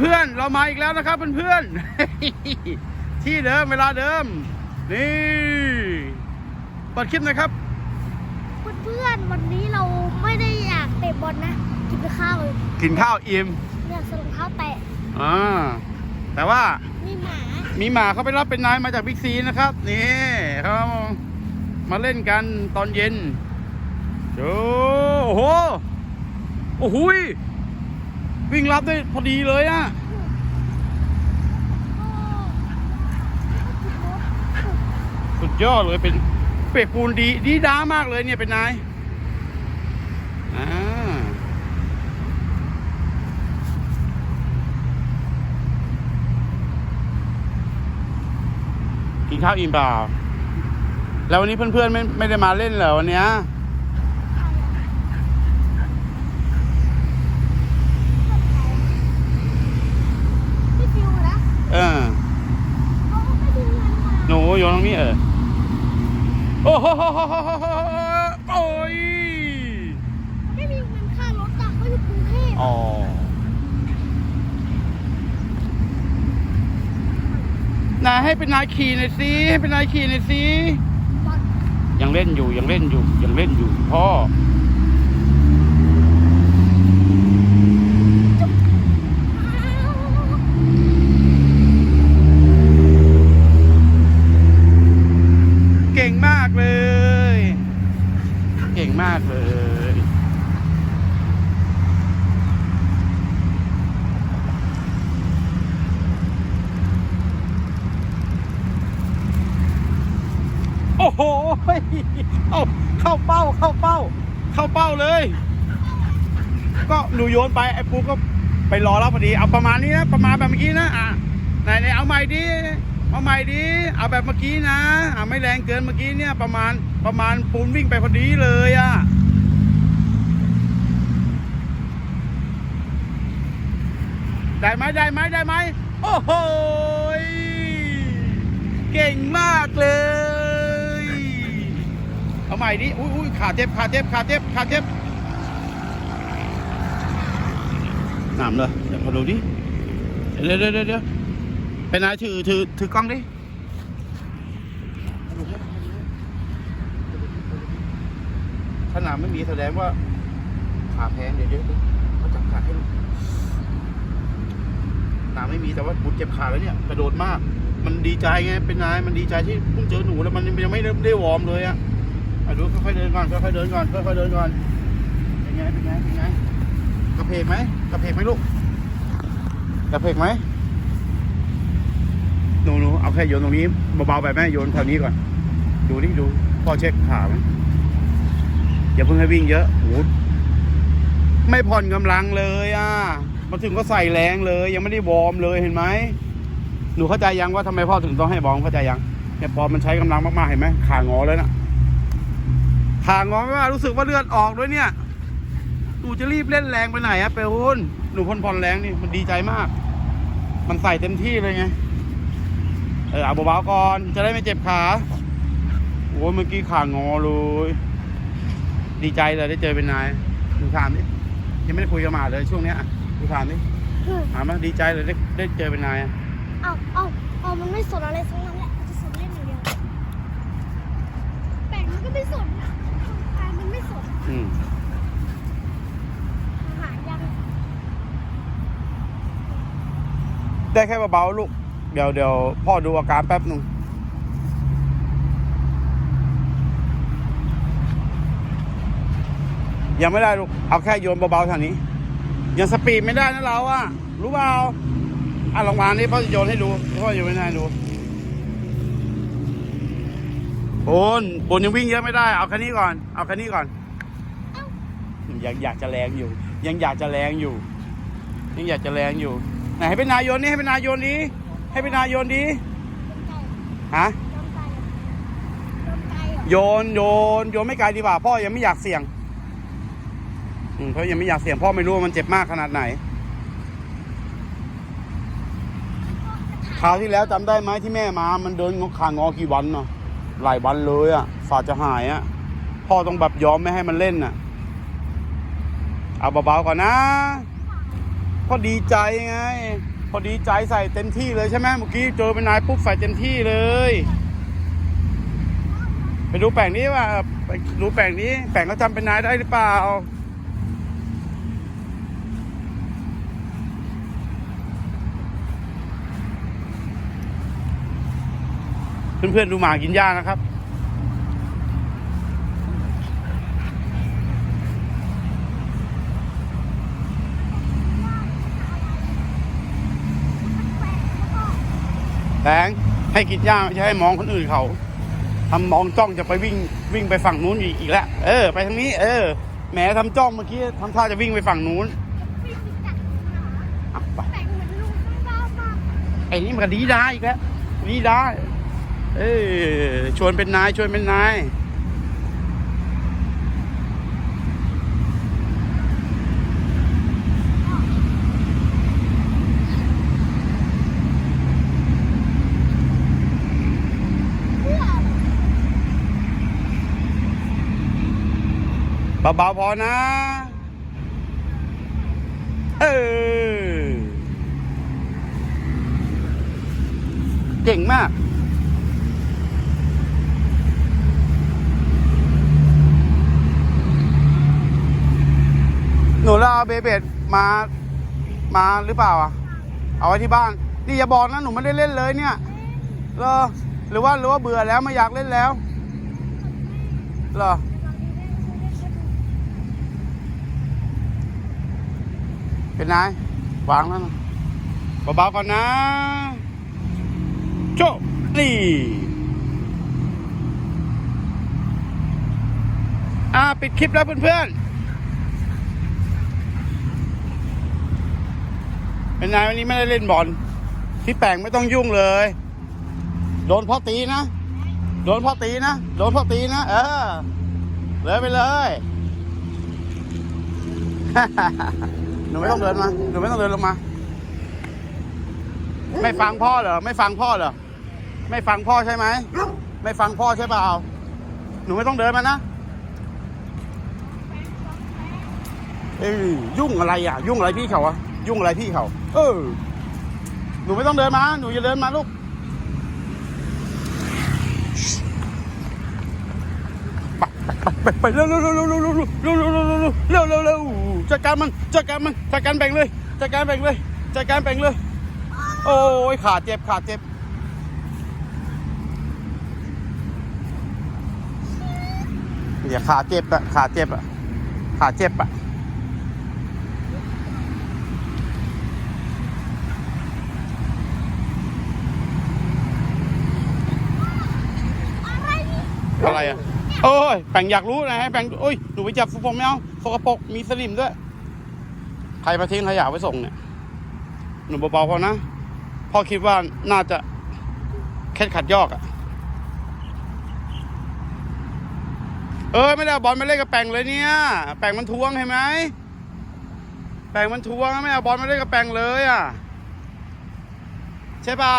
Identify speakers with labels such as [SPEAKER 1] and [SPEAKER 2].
[SPEAKER 1] เพื่อนเรามาอีกแล้วนะครับเพื่อนๆที่เดิมเวลาเดิม นี่เปิดคลิปหนะครับ
[SPEAKER 2] เพื่อนๆวันนี้เราไม่ได้อยากเตะบอลนะ กินข้าวเลย
[SPEAKER 1] กินข้าวอิ่ม
[SPEAKER 2] เนี่ยใส่รองเท้าแตะ
[SPEAKER 1] อ่าแต่ว่า
[SPEAKER 2] มีหมา
[SPEAKER 1] มีหมาเขาไปรับเป็นนายมาจากบิ๊กซีนะครับ นี่เขามาเล่นกันตอนเย็นโอ้โหโอ้โหย วิ่งรับได้พอดีเลยอะสุดยอดเลยเป็นเปียกปูนดีดีด้ามากเลยเนี่ยเป็นนายอ่ากินข้าวอิ่มเปล่า แล้ววันนี้เพื่อนๆไม่ไม่ได้มาเล่นเหรอวันเนี้ย
[SPEAKER 2] พี่ฟิวนะ
[SPEAKER 1] เออ
[SPEAKER 2] เขาก็ไปดูงานมา
[SPEAKER 1] หนูโยนตรงนี้เออโอ้โหโอ้ย
[SPEAKER 2] ไม่มีเงินค่ารถจ้ะเขาอยู่กรุงเทพ
[SPEAKER 1] อ๋อนายให้เป็นนายขี่หน่อยสิให้เป็นนายขี่หน่อยสิ
[SPEAKER 2] บอล
[SPEAKER 1] ยังเล่นอยู่ยังเล่นอยู่ยังเล่นอยู่พ่อเก่งมากเลย เก่งมากเลยโอ้โหเอาเข้าเป้าเข้าเป้า เข้าเป้าเลย ก็หนูโยนไปไอ้ปูก็ไปรอรับพอดี เอาประมาณนี้นะ ประมาณแบบเมื่อกี้นะ อะไหนไหนเอาใหม่ดิ เอาใหม่ดิเอาแบบเมื่อกี้นะอะไม่แรงเกินเมื่อกี้เนี่ยประมาณประมาณปูนวิ่งไปพอดีเลยอะได้ไหมได้ไหมได้ไหมโอ้โหเก่งมากเลย เอาใหม่ดิอุ้ยอุ้ยขาเจ็บขาเจ็บขาเจ็บขาเจ็บหนามเลยเดี๋ยวมาดูดิเดี๋ยวเดี๋ยวเดี๋ยว เป็นไงถือถือถือกล้องดิถ้าหนามไม่มีแสดงว่าขาแพงเดี๋ยวเดี๋ยวเดี๋ยวเขาจับขาให้ดูน้ำไม่มีแต่ว่าบุญเจ็บขาแล้วเนี่ยกระโดดมาก มันดีใจไงเป็นนายมันดีใจที่เพิ่งเจอหนูแล้วมันยังไม่ได้ได้วอร์มเลยอะอะดูค่อยๆเดินก่อนค่อยๆเดินก่อนค่อยๆเดินก่อนเป็นไงเป็นไงเป็นไงกระเพกไหมกระเพกไหมลูกกระเพกไหม หนูหนูเอาแค่โยนตรงนี้เบาๆไปแม่โยนแถวนี้ก่อน ดูนี่ดูพ่อเช็คขาไหมอย่าเพิ่งให้วิ่งเยอะโหไม่ผ่อนกำลังเลยอะมาถึงก็ใส่แรงเลย ยังไม่ได้วอร์มเลยเห็นไหมหนูเข้าใจยังว่าทำไมพ่อถึงต้องให้วอมเข้าใจยังเนี่ยพอมันใช้กำลังมากๆเห็นไหมขางอเลยนะขางอไม่ว่ารู้สึกว่าเลือดออกด้วยเนี่ยหนูจะรีบเล่นแรงไปไหนอะเปลนหนูพ่นพอนแรงนี่มันดีใจมาก มันใส่เต็มที่เลยไง เออเอาเบาๆก่อนจะได้ไม่เจ็บขาโอ้ยเมื่อกี้ขางอเลย ดีใจเลยได้เจอเป็นนายหนูถามดิยังไม่ได้คุยกับหมาเลยช่วงเนี้ยอะหนูถามดิถามว่าดีใจเลยได้ได้เจอเป็นนายอะ
[SPEAKER 2] เอาเอาเอามันไม่สนอะไรทั้งนั้นแหละมันจะสนเล่นอย่างเดียวแต่มันก็ไม่สนนะแต่มันไม่สน
[SPEAKER 1] อืม
[SPEAKER 2] อาหารยัง
[SPEAKER 1] ได้แค่เบาๆลูก เดี๋ยวเดี๋ยวพ่อดูอาการแป๊บหนึ่งยังไม่ได้ลูก เอาแค่โยนเบาๆท่านี้ ยังสปีดไม่ได้นะเราอะรู้เปล่าอะลองมานี่พ่อจะโยนให้ดูพ่อโยนให้นายดูบนบนยังวิ่งเยอะไม่ได้ เอาแค่นี้ก่อน เอาแค่นี้ก่อน ยังอยากจะแรงอยู่ ยังอยากจะแรงอยู่ ยังอยากจะแรงอยู่ ไหนให้เป็นนายโยนนี่ให้เป็นนายโยนดี ให้เป็นนายโยนดี
[SPEAKER 2] ไก่
[SPEAKER 1] ฮะ
[SPEAKER 2] ยอมไก่ยอมไก่เหรอ
[SPEAKER 1] โยนโยนโยนไม่ไกลดีกว่าพ่อยังไม่อยากเสี่ยงอืมเพราะยังไม่อยากเสี่ยงพ่อไม่รู้ว่ามันเจ็บมากขนาดไหนคราวที่แล้วจำได้ไหมที่แม่มา มันเดินงอขางอกี่วันเนาะหลายวันเลยอะ่ะฝาจะหายอะ่ะพ่อต้องแบบยอมไม่ให้มันเล่นอะ เอาเบาๆก่อนนะพอดีใจไงพ อดีใจใส่เต็มที่เลยใช่ไหมเมื่อกี้เจอเป็นนายปุ๊บใส่เต็มที่เลย ไปดูแปลงนี้ว่าไปดูแปลงนี้ แปลงเขาจำเป็นนายได้หรือเปล่าเพื่อนๆดูหมากินหญ้านะครับ แสงให้กินหญ้าไม่ใช่ให้มองคนอื่นเขาทำมองจ้องจะไปวิ่งวิ่งไปฝั่งนู้นอีกอีกแล้วเออ ไปทางนี้ เออแหมทำจ้องเมื่อกี้ทำท่าจะวิ่งไปฝั่งนู้นไป
[SPEAKER 2] แต่งเหมือนลุงข้างบ้าน
[SPEAKER 1] ไอ้นี่มันก็ดีได้อีกแล้วดีได้เออชวนเป็นนายชวนเป็นนาย
[SPEAKER 2] เพื่อ
[SPEAKER 1] เบาๆพอนะ เออ เก่งมากหนูแล้วเอาเบเบดมา มาหรือเปล่าอะ เอาไว้ที่บ้าน นี่อย่าบอกนะหนูไม่ได้เล่นเลยเนี่ยเหรอหรือว่าหรือว่าเบื่อแล้วไม่อยากเล่นแล้วเหรอ เป็นไงวางแล้วเบาๆก่อนนะ โชคนี่อ่าปิดคลิปแล้วเพื่อนๆ เป็นไงวันนี้ไม่ได้เล่นบอลพี่แปงไม่ต้องยุ่งเลย โดนพ่อตีนะ โดนพ่อตีนะ โดนพ่อตีนะ เออ เลยไปเลย นูไม่ต้องเดินมา หนูไม่ต้องเดินลงมา ไม่ฟังพ่อเหรอ ไม่ฟังพ่อเหรอ ไม่ฟังพ่อใช่ไหม ไม่ฟังพ่อใช่เปล่า หนูไม่ต้องเดินมานะ เอ้ยยุ่งอะไรอะ ยุ่งอะไรพี่เขาอะ ยุ่งอะไรพี่เขา เออ หนูไม่ต้องเดินมา หนูอย่าเดินมาลูกไปไปเร็วเร็วเร็วเร็วเร็วเร็วเร็วเร็วเร็วเร็ว จัดการมันจัดการมันจัดการแบ่งเลยจัดการแบ่งเลยจัดการแบ่งเลย โอ้ยขาเจ็บขาเจ็บอย่าขาเจ็บอะขาเจ็บอะขาเจ็บอะ
[SPEAKER 2] อะไร
[SPEAKER 1] อะ โอ้ยแบ่งอยากรู้นะให้แบ่งโอ้ยหนูไปจับฟุตบอลไม่เอาสกปรกมีสนิมด้วย ใครมาทิ้งขยะไว้ส่งเนี่ย หนูเบาๆพอนะพ่อคิดว่าน่าจะแค่ขัดยอกอะเออไม่ได้เอาบอลมาเล่นกับแปงเลยเนี่ย แปงมันทวงเห็นไหมแปงมันทวงไม่เอาบอลมาเล่นกับแปงเลยอะใช่เปล่า